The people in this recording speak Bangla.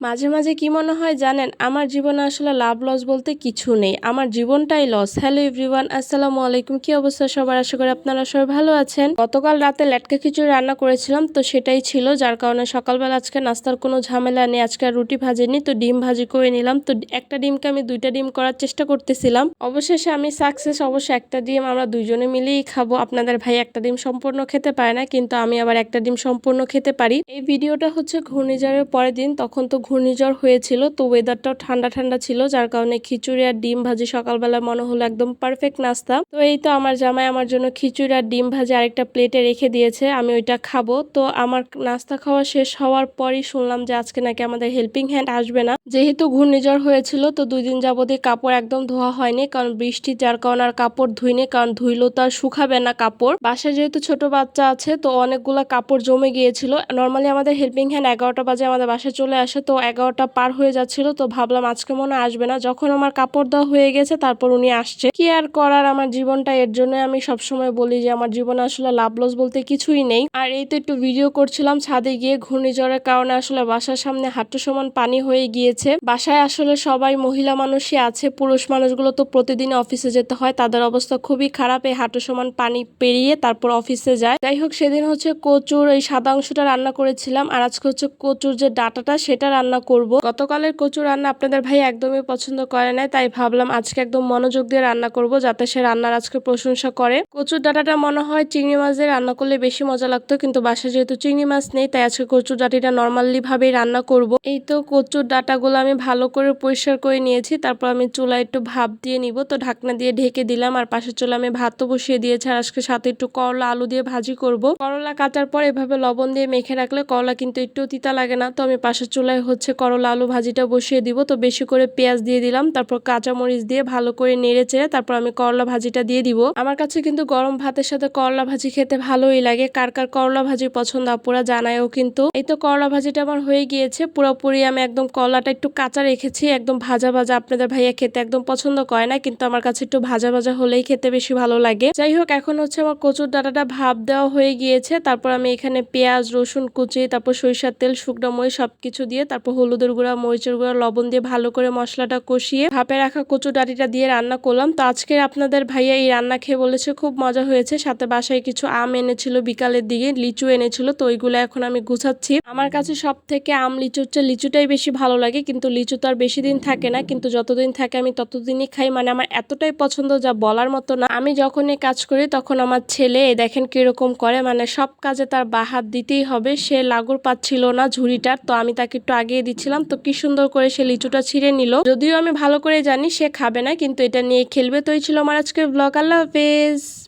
মাঝে মাঝে কি মনে হয় জানেন, আমার জীবনে আসলে লাভ লস বলতে কিছু নেই। আমার জীবনটাই লস হ্যালো এভরিওয়ান আসসালামু আলাইকুম। কি অবস্থা সবার? আশা করি আপনারা সবাই ভালো আছেন। গতকাল রাতে লেটকা খিচুড়ি রান্না করেছিলাম, তো সেটাই ছিল, যার কারণে সকালবেলা আজকে নাস্তার কোনো ঝামেলা নেই। আজকে রুটি ভাজিনি তো ডিম ভাজি করে নিলাম। তো একটা ডিমকে আমি দুইটা ডিম করার চেষ্টা করতেছিলাম। অবশেষে আমি সাকসেস অবশ্য একটা ডিম আমরা দুইজনে মিলেই খাব। আপনাদের ভাই একটা ডিম সম্পূর্ণ খেতে পারে না, কিন্তু আমি আবার একটা ডিম সম্পূর্ণ খেতে পারি। এই ভিডিওটা হচ্ছে ঘূর্ণিঝড়ের পরের দিন, তখন তো ঘূর্ণিঝড় হয়েছিল, তো ওয়েদারটাও ঠান্ডা ঠান্ডা ছিল, যার কারণে খিচুড়ি আর ডিম ভাজি সকালবেলা মনে হলো একদম পারফেক্ট নাস্তা। তো এই তো আমার জামাই আমার জন্য খিচুড়ি আর ডিম ভাজি আরেকটা প্লেটে রেখে দিয়েছে, আমি ওইটা খাব। তো আমার নাস্তা খাওয়া শেষ হওয়ার পরই শুনলাম যে আজকে নাকি আমাদের হেল্পিং হ্যান্ড আসবে না। যেহেতু ঘূর্ণিঝড় হয়েছিল, তো দুই দিন যাবতীয় কাপড় একদম ধোয়া হয়নি, কারণ বৃষ্টি, যার কারণে আর কাপড় ধুইনি, কারণ ধুইলো তো আর শুকাবে না কাপড়। বাসায় যেহেতু ছোট বাচ্চা আছে, তো অনেকগুলো কাপড় জমে গিয়েছিল। নর্মালি আমাদের হেল্পিং হ্যান্ড এগারোটা বাজে আমাদের বাসায় চলে আসে, তো এগারোটা পার হয়ে যাচ্ছিল, তো ভাবলাম আজকে মনে আসবে না। যখন আমার কাপড় দেওয়া হয়ে গেছে, তারপর উনি আসছে। কি আর করার আমার জীবনটা? এর জন্য আমি সবসময় বলি যে, আমার জীবনে আসলে লাভ লস বলতে কিছুই নেই। আর এই তো একটু ভিডিও করছিলাম, ছাদে গিয়ে ঘূর্ণিঝড়ের কারণে আসলে বাসার সামনে হাঁটু সমান পানি হয়ে গিয়েছে। বাসায় আসলে সবাই মহিলা মানুষই আছে, পুরুষ মানুষগুলো তো প্রতিদিন অফিসে যেতে হয়। তাদের অবস্থা খুবই খারাপ, এই হাঁটু সমান পানি পেরিয়ে তারপর অফিসে যায়। যাই হোক, সেদিন হচ্ছে কচুর, এই সাদা অংশটা রান্না করেছিলাম। আর আজকে হচ্ছে কচুর যে ডাটাটা, সেটা রান্না করব। গতকালের কচুর রান্না আপনাদের ভাই একদমই পছন্দ করে নাই, তাই ভাবলাম আজকে একদম মনোযোগ দিয়ে রান্না করব যাতে সে রান্নার আজকে প্রশংসা করে। কচুর ডাটাটা মনে হয় চিংড়ি মাছ দিয়ে রান্না করলে বেশি মজা লাগতো, কিন্তু বাসায় যেহেতু চিংড়ি মাছ নেই, তাই আজকে কচুর ডাটিটা নর্মালি ভাবেই রান্না করব। এই তো কচুর ডাটাগুলো আমি ভালো করে পরিষ্কার করে নিয়েছি, তারপর আমি চুলায় একটু ভাপ দিয়ে নিব। তো ঢাকনা দিয়ে ঢেকে দিলাম, আর পাশের চুলা আমি ভাতও বসিয়ে দিয়েছি, আর আজকে সাথে একটু করলা আলু দিয়ে ভাজি করব। করলা কাটার পর এভাবে লবণ দিয়ে মেখে রাখলে করলা কিন্তু একটু তিতা লাগে না, তো আমি পাশের চুলায় করলা আলু ভাজিটা বসিয়ে দিব। তো বেশি করে পেঁয়াজ দিয়ে দিলাম, তারপর কাঁচামরিচ দিয়ে ভালো করে নেড়ে চেড়ে তারপর আমি করলা ভাজিটা দিয়ে দিব। আমার কাছে কিন্তু গরম ভাতের সাথে করলা ভাজি খেতে ভালোই লাগে। কার কার করলা ভাজি পছন্দ আপুরা জানায়ও কিন্তু। এই তো করলা ভাজিটা আমার হয়ে গিয়েছে, পুরোপুরি আমি একদম করলাটা একটু কাঁচা রেখেছি, একদম ভাজা ভাজা আপনাদের ভাইয়া খেতে একদম পছন্দ করে না, কিন্তু আমার কাছে একটু ভাজা ভাজা হলেই খেতে বেশি ভালো লাগে। যাই হোক, এখন হচ্ছে আমার কচুর ডাটাটা ভাব দেওয়া হয়ে গিয়েছে, তারপর আমি এখানে পেঁয়াজ, রসুন কুচি, তারপর সরিষার তেল, শুকনো মরিচ সবকিছু দিয়ে তারপর হলুদের গুঁড়া, মরিচের গুঁড়া, লবণ দিয়ে ভালো করে মশলাটা কষিয়ে ভাপে রাখা কচু ডাটিটা দিয়ে রান্না করলাম। তো আজকে আপনাদের ভাইয়া এই রান্না খেয়ে বলেছে, খুব মজা হয়েছে। সাথে বাসায় কিছু আম এনেছিল, বিকালের দিকে লিচু এনেছিল, তো ওইগুলো এখন আমি গুছাচ্ছি। আমার কাছে সব থেকে আম লিচু হচ্ছে লিচুটাই বেশি ভালো লাগে, কিন্তু লিচু তো আর বেশি দিন থাকে না, কিন্তু যতদিন থাকে আমি ততদিনই খাই। মানে আমার এতটাই পছন্দ যা বলার মতো না। আমি যখনই কাজ করি তখন আমার ছেলে দেখেন কীরকম করে মানে সব কাজে তার বাহাত দিতেই হবে। সে লাগুর পাচ্ছিল না ঝুড়িটার, তো আমি তাকে একটু আগিয়ে দিচ্ছিলাম। তো কি সুন্দর করে সে লিচুটা ছিঁড়ে নিল। যদিও আমি ভালো করে জানি সে খাবে না, কিন্তু এটা নিয়ে খেলবে। তো এই ছিল আমার আজকের ব্লগ আল্লাহ হাফেজ।